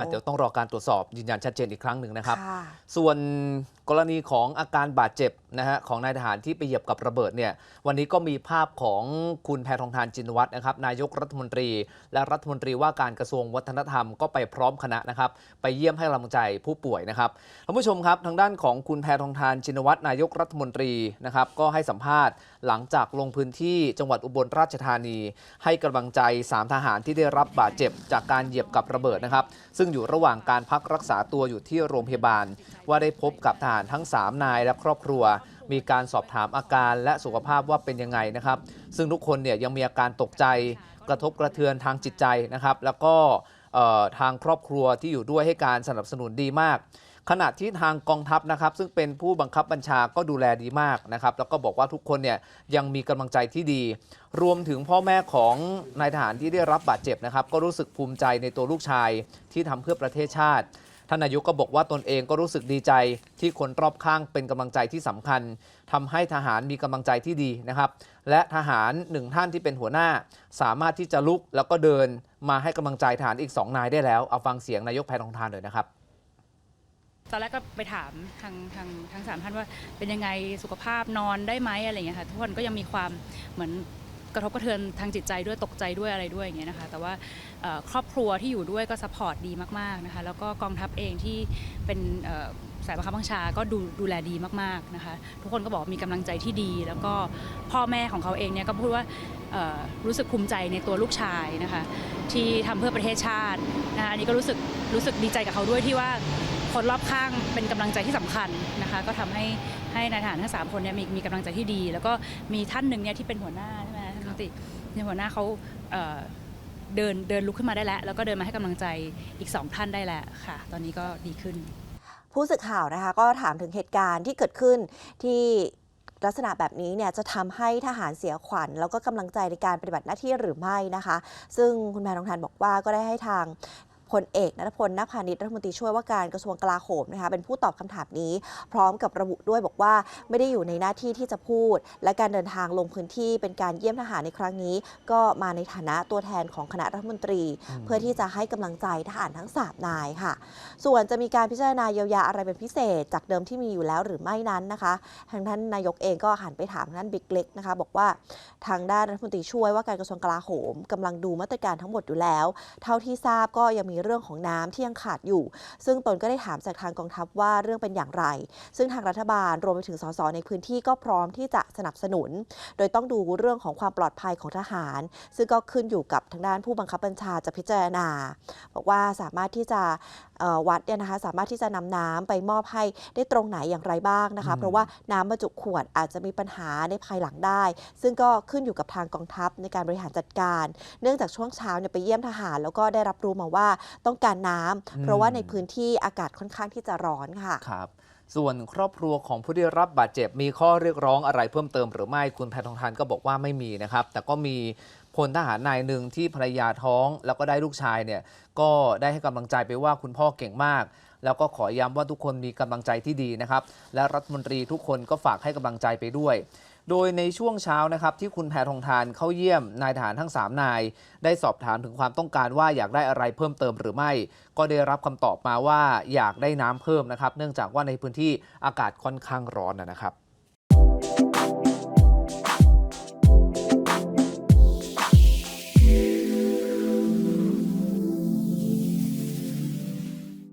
อะเดี๋ยวต้องรอการตรวจสอบยืนยันชัดเจนอีกครั้งหนึ่งนะครับค่ะส่วน กรณีของอาการบาดเจ็บนะฮะของนายทหารที่ไปเหยียบกับระเบิดเนี่ยวันนี้ก็มีภาพของคุณแพทองทานจินวัตรนะครับนายกรัฐมนตรี และรัฐมนตรีว่าการกระทรวงวัฒนธรรมก็ไปพร้อมคณะนะครับไปเยี่ยมให้กำลังใจผู้ป่วยนะครับท่านผู้ชมครับทางด้านของคุณแพทองทานจินวัตรนายกรัฐมนตรีนะครับก็ให้สัมภาษณ์หลังจากลงพื้นที่จังหวัดอุบลราชธานี ให้กำลังใจสามทหารที่ได้รับบาดเจ็บจากการเหยียบกับระเบิดนะครับซึ่งอยู่ระหว่างการพักรักษาตัวอยู่ที่โรงพยาบาล ว่าได้พบกับทหารทั้ง 3 นายและครอบครัว มีการสอบถามอาการและสุขภาพว่าเป็นยังไงนะครับ ซึ่งทุกคนเนี่ยยังมีอาการตกใจกระทบกระเทือนทางจิตใจนะครับ แล้วก็ทางครอบครัวที่อยู่ด้วยให้การสนับสนุนดีมาก ขณะที่ทางกองทัพนะครับ ซึ่งเป็นผู้บังคับบัญชาก็ดูแลดีมากนะครับ แล้วก็บอกว่าทุกคนเนี่ยยังมีกำลังใจที่ดี รวมถึงพ่อแม่ของนายทหารที่ได้รับบาดเจ็บนะครับ ก็รู้สึกภูมิใจในตัวลูกชายที่ทำเพื่อประเทศชาติ ท่านนายกก็บอกว่าตนเองก็รู้สึกดีใจที่คนรอบข้างเป็นกำลังใจที่สำคัญทำให้ทหารมีกำลังใจที่ดีนะครับ และทหารหนึ่งท่านที่เป็นหัวหน้า สามารถที่จะลุกแล้วก็เดินมาให้กำลังใจทหารอีก 2 นายได้แล้วเอาฟังเสียงนายกแพทองทานเลยนะครับตอนแรกก็ไปถามทางทางทางสามท่านว่าเป็นยังไงสุขภาพนอนได้ไหมอะไรเงี้ยค่ะทุกคนก็ยังมีความเหมือน กระทบกระเทือนทางจิตใจด้วยตกใจด้วยอะไรด้วยอย่างเงี้ยนะคะแต่ว่าครอบครัวที่อยู่ด้วยก็ซัพพอร์ตดีมากๆนะคะแล้วก็กองทัพเองที่เป็นสายบังคับบัญชาก็ดูดูแลดีมากๆนะคะทุกคนก็บอกมีกำลังใจที่ดี แล้วก็พ่อแม่ของเขาเองเนี่ยก็พูดว่ารู้สึกภูมิใจในตัวลูกชายนะคะที่ทำเพื่อประเทศชาตินะคะอันนี้ก็รู้สึกรู้สึกดีใจกับเขาด้วยที่ว่าคนรอบข้างเป็นกำลังใจที่สำคัญนะคะก็ทำให้ให้นายทหารทั้งสามคนเนี่ยมีมีกำลังใจที่ดี แล้วก็มีท่านหนึ่งเนี่ยที่เป็นหัวหน้าใช่ไหม ติเนี่ยหัวหน้าเขาเเดินเดินลุกขึ้นมาได้แล้ว แล้วก็เดินมาให้กำลังใจอีกสองท่านได้แล้วค่ะ ตอนนี้ก็ดีขึ้น ผู้สื่อข่าวนะคะก็ถามถึงเหตุการณ์ที่เกิดขึ้นที่ลักษณะแบบนี้เนี่ยจะทำให้ทหารเสียขวัญ แล้วก็กำลังใจในการปฏิบัติหน้าที่หรือไม่นะคะ ซึ่งคุณแพทองทานบอกว่าก็ได้ให้ทาง พลเอกนัทพลนาพานิชรัฐมนตรีช่วยว่าการกระทรวงกลาโหมนะคะเป็นผู้ตอบคำถามนี้ พร้อมกับระบุด้วยบอกว่าไม่ได้อยู่ในหน้าที่ที่จะพูด และการเดินทางลงพื้นที่เป็นการเยี่ยมทหารในครั้งนี้ ก็มาในฐานะตัวแทนของคณะรัฐมนตรีอืมเพื่อที่จะให้กำลังใจทหารทั้งสามนายค่ะ ส่วนจะมีการพิจารณาเยียวยาอะไรเป็นพิเศษ จากเดิมที่มีอยู่แล้วหรือไม่นั้นนะคะ ทางท่านนายกเองก็หันไปถามท่านบิ๊กเล็กนะคะ บอกว่า ทางด้านรัฐมนตรีช่วยว่าการกระทรวงกลาโหมกำลังดูมาตรการทั้งหมดอยู่แล้ว เท่าที่ทราบก็ยังมีเรื่องของน้ำที่ยังขาดอยู่ ซึ่งตนก็ได้ถามจากทางกองทัพว่าเรื่องเป็นอย่างไร ซึ่งทางรัฐบาลรวมไปถึงสสในพื้นที่ก็พร้อมที่จะสนับสนุน โดยต้องดูเรื่องของความปลอดภัยของทหาร ซึ่งก็ขึ้นอยู่กับทางด้านผู้บังคับบัญชาจะพิจารณา บอกว่าสามารถที่จะ วัดเนี่ยนะคะสามารถที่จะนำน้ำไปมอบให้ได้ตรงไหนอย่างไรบ้างนะคะอืมเพราะว่าน้ำบรรจุขวดอาจจะมีปัญหาในภายหลังได้ ซึ่งก็ขึ้นอยู่กับทางกองทัพในการบริหารจัดการ เนื่องจากช่วงเช้าเนี่ยไปเยี่ยมทหาร แล้วก็ได้รับรู้มาว่าต้องการน้ำเพราะว่าในพื้นที่อากาศค่อนข้างที่จะร้อนค่ะครับส่วนครอบครัวของผู้ได้รับบาดเจ็บมีข้อเรียกร้องอะไรเพิ่มเติมหรือไม่คุณแพทองทานก็บอกว่าไม่มีนะครับ แต่ก็มี พลทหารนายหนึ่งที่ภรรยาท้องแล้วก็ได้ลูกชายเนี่ยก็ได้ให้กำลังใจไปว่าคุณพ่อเก่งมาก แล้วก็ขอย้ำว่าทุกคนมีกำลังใจที่ดีนะครับและรัฐมนตรีทุกคนก็ฝากให้กำลังใจไปด้วยโดยในช่วงเช้านะครับที่คุณแพทองทานเข้าเยี่ยมนายทหารทั้ง 3 นาย ได้สอบถามถึงความต้องการว่าอยากได้อะไรเพิ่มเติมหรือไม่ ก็ได้รับคำตอบมาว่าอยากได้น้ำเพิ่มนะครับ เนื่องจากว่าในพื้นที่อากาศค่อนข้างร้อนนะครับ